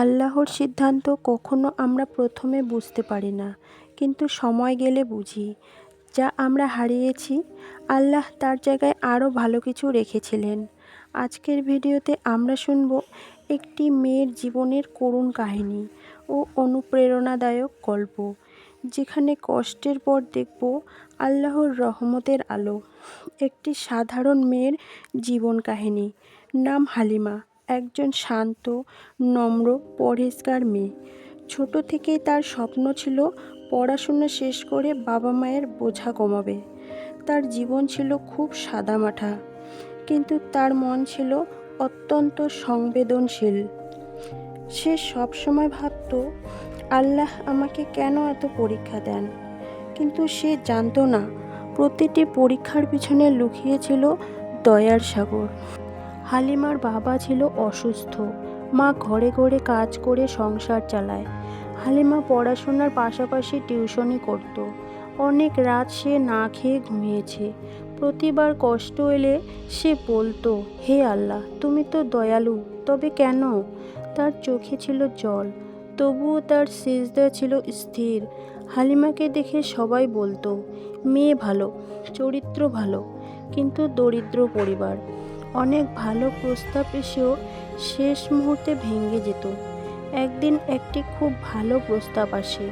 আল্লাহর সিদ্ধান্ত কখনো আমরা প্রথমে বুঝতে পারি না, কিন্তু সময় গেলে বুঝি। যা আমরা হারিয়েছি, আল্লাহ তার জায়গায় আরও ভালো কিছু রেখেছিলেন। আজকের ভিডিওতে আমরা শুনব একটি মেয়ের জীবনের করুণ কাহিনী ও অনুপ্রেরণাদায়ক গল্প, যেখানে কষ্টের পর দেখব আল্লাহর রহমতের আলো। একটি সাধারণ মেয়ের জীবন কাহিনী, নাম হালিমা। একজন শান্ত, নম্র, পরহেজগার মেয়ে। ছোট থেকেই তার স্বপ্ন ছিল পড়াশোনা শেষ করে বাবা মায়ের বোঝা কমাবে। তার জীবন ছিল খুব সাদামাঠা, কিন্তু তার মন ছিল অত্যন্ত সংবেদনশীল। সে সবসময় ভাবত, আল্লাহ আমাকে কেন এত পরীক্ষা দেন? কিন্তু সে জানতো না, প্রতিটি পরীক্ষার পিছনে লুকিয়েছিল দয়ার সাগর। হালিমার বাবা ছিল অসুস্থ। মা ঘরে ঘরে কাজ করে সংসার চালায়। হালিমা পড়াশোনার পাশাপাশি টিউশনই করত। অনেক রাত সে না খেয়ে ঘুমিয়েছে। প্রতিবার কষ্ট এলে সে বলতো, হে আল্লাহ, তুমি তো দয়ালু, তবে কেন? তার চোখে ছিল জল, তবুও তার সেজদা ছিল স্থির। হালিমাকে দেখে সবাই বলতো, মেয়ে ভালো, চরিত্র ভালো, কিন্তু দরিদ্র পরিবার। অনেক ভালো প্রস্তাব এসেও শেষ মুহূর্তে ভেঙে যেত। একদিন একটি খুব ভালো প্রস্তাব আসে।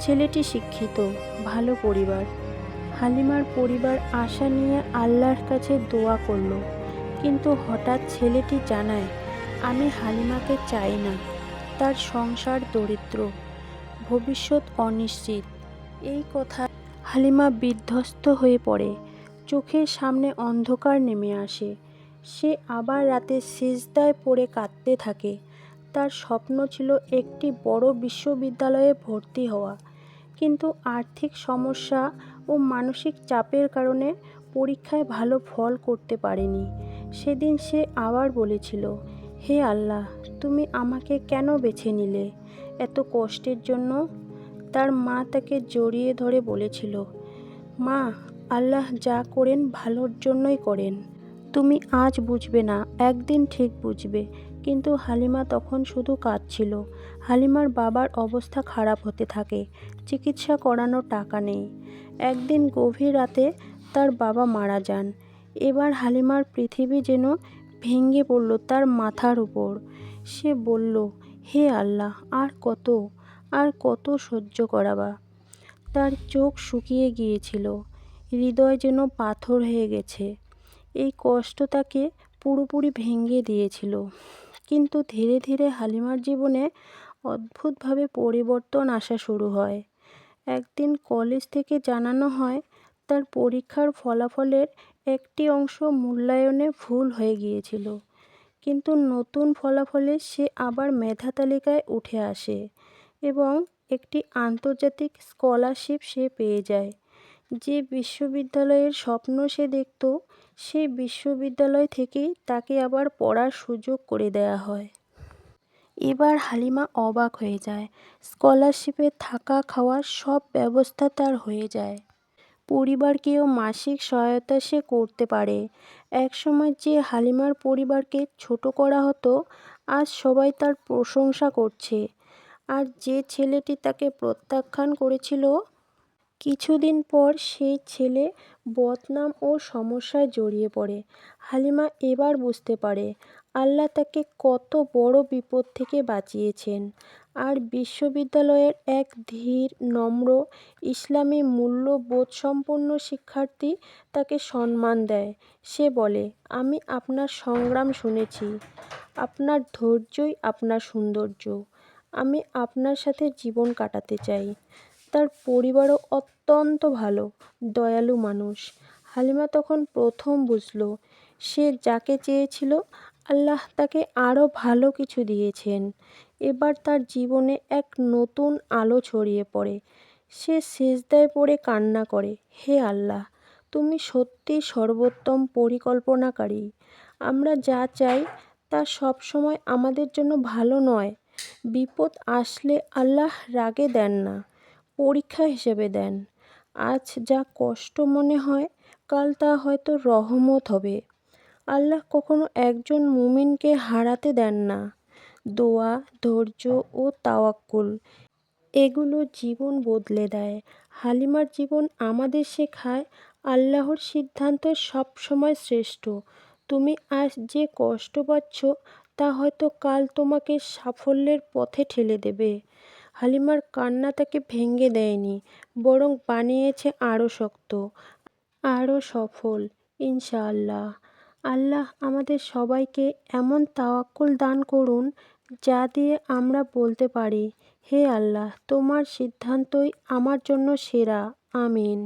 ছেলেটি শিক্ষিত, ভালো পরিবার। হালিমার পরিবার আশা নিয়ে আল্লাহর কাছে দোয়া করল। কিন্তু হঠাৎ ছেলেটি জানায়, আমি হালিমাকে চাই না। তার সংসার দরিদ্র। ভবিষ্যৎ অনিশ্চিত। এই কথা হালিমা বিধ্বস্ত হয়ে পড়ে। চোখের সামনে অন্ধকার নেমে আসে। সে আবার রাতে সিজদায় পড়ে কাঁদতে থাকে। তার স্বপ্ন ছিল একটি বড় বিশ্ববিদ্যালয়ে ভর্তি হওয়া। কিন্তু আর্থিক সমস্যা ও মানসিক চাপের কারণে পরীক্ষায় ভালো ফল করতে পারেনি। সেদিন সে আবার বলেছিল, হে আল্লাহ, তুমি আমাকে কেন বেছে নিলে? এত কষ্টের জন্য? তার মা তাকে জড়িয়ে ধরে বলেছিল, মা, আল্লাহ যা করেন ভালোর জন্যই করেন। তুমি আজ বুঝবে না, একদিন ঠিক বুঝবে। কিন্তু হালিমা তখন শুধু কাঁদছিল। হালিমার বাবার অবস্থা খারাপ হতে থাকে, চিকিৎসা করানো টাকা নেই। একদিন গভীর রাতে তার বাবা মারা যান। এবার হালিমার পৃথিবী যেন ভেঙে পড়ল তার মাথার উপর। সে বলল, হে আল্লাহ, আর কত আর কত সহ্য করাবা? তার চোখ শুকিয়ে গিয়েছিল। হৃদয় যেন পাথর হয়ে গেছে। এই কষ্ট তাকে পুরোপুরি ভেঙে দিয়েছিল। কিন্তু ধীরে ধীরে হালিমার জীবনে অদ্ভুতভাবে পরিবর্তন আসা শুরু হয়। একদিন কলেজ থেকে জানানো হয়, তার পরীক্ষার ফলাফলের একটি অংশ মূল্যায়নে ভুল হয়ে গিয়েছিল। কিন্তু নতুন ফলাফলে সে আবার মেধা তালিকায় উঠে আসে এবং একটি আন্তর্জাতিক স্কলারশিপ সে পেয়ে যায়। যে বিশ্ববিদ্যালয়ের স্বপ্ন সে দেখত সেই বিশ্ববিদ্যালয় থেকেই তাকে আবার পড়ার সুযোগ করে দেয়া হয়। এবার হালিমা অবাক হয়ে যায়। স্কলারশিপে থাকা খাওয়ার সব ব্যবস্থা তার হয়ে যায়। পরিবারকেও মাসিক সহায়তা সে করতে পারে। একসময় যে হালিমার পরিবারকে ছোট করা হতো, আজ সবাই তার প্রশংসা করছে। আর যে ছেলেটি তাকে প্রত্যাখ্যান করেছিল কিছুদিন পর সেই ছেলে বদনাম ও সমস্যায় জড়িয়ে পড়ে। হালিমা এবার বুঝতে পারে, আল্লাহ তাকে কত বড় বিপদ থেকে বাঁচিয়েছেন। আর বিশ্ববিদ্যালয়ের এক ধীর, নম্র, ইসলামী মূল্যবোধসম্পন্ন শিক্ষার্থী তাকে সম্মান দেয়। সে বলে, আমি আপনার সংগ্রাম শুনেছি। আপনার ধৈর্যই আপনার সৌন্দর্য। আমি আপনার সাথে জীবন কাটাতে চাই। তার পরিবারও অত্যন্ত ভালো, দয়ালু মানুষ। হালিমা তখন প্রথম বুঝল, সে যাকে চেয়েছিল, আল্লাহ তাকে আরও ভালো কিছু দিয়েছেন। এবার তার জীবনে এক নতুন আলো ছড়িয়ে পড়ে। সে সেজদায় পড়ে কান্না করে, হে আল্লাহ, তুমি সত্যি সর্বোত্তম পরিকল্পনাকারী। আমরা যা চাই তা সবসময় আমাদের জন্য ভালো নয়। বিপদ আসলে আল্লাহ রাগে দেন না। পরীক্ষা হিসেবে দেন। আজ যা কষ্ট মনে হয়, কাল তা হয়তো রহমত হবে। আল্লাহ কখনো একজন মুমিনকে হারাতে দেন না। দোয়া, ধৈর্য ও তাওয়াক্কুল, এগুলো জীবন বদলে দেয়। হালিমার জীবন আমাদের শেখায়, আল্লাহর সিদ্ধান্ত সবসময় শ্রেষ্ঠ। তুমি আজ যে কষ্ট পাচ্ছ, তা হয়তো কাল তোমাকে সাফল্যের পথে ঠেলে দেবে। হালিমার কান্না তাকে ভেঙে দেয়নি, বরং বানিয়েছে আরও শক্ত, আরও সফল। ইনশাআল্লাহ। আল্লাহ আমাদের সবাইকে এমন তাওয়াক্কুল দান করুন, যা দিয়ে আমরা বলতে পারি, হে আল্লাহ, তোমার সিদ্ধান্তই আমার জন্য সেরা। আমিন।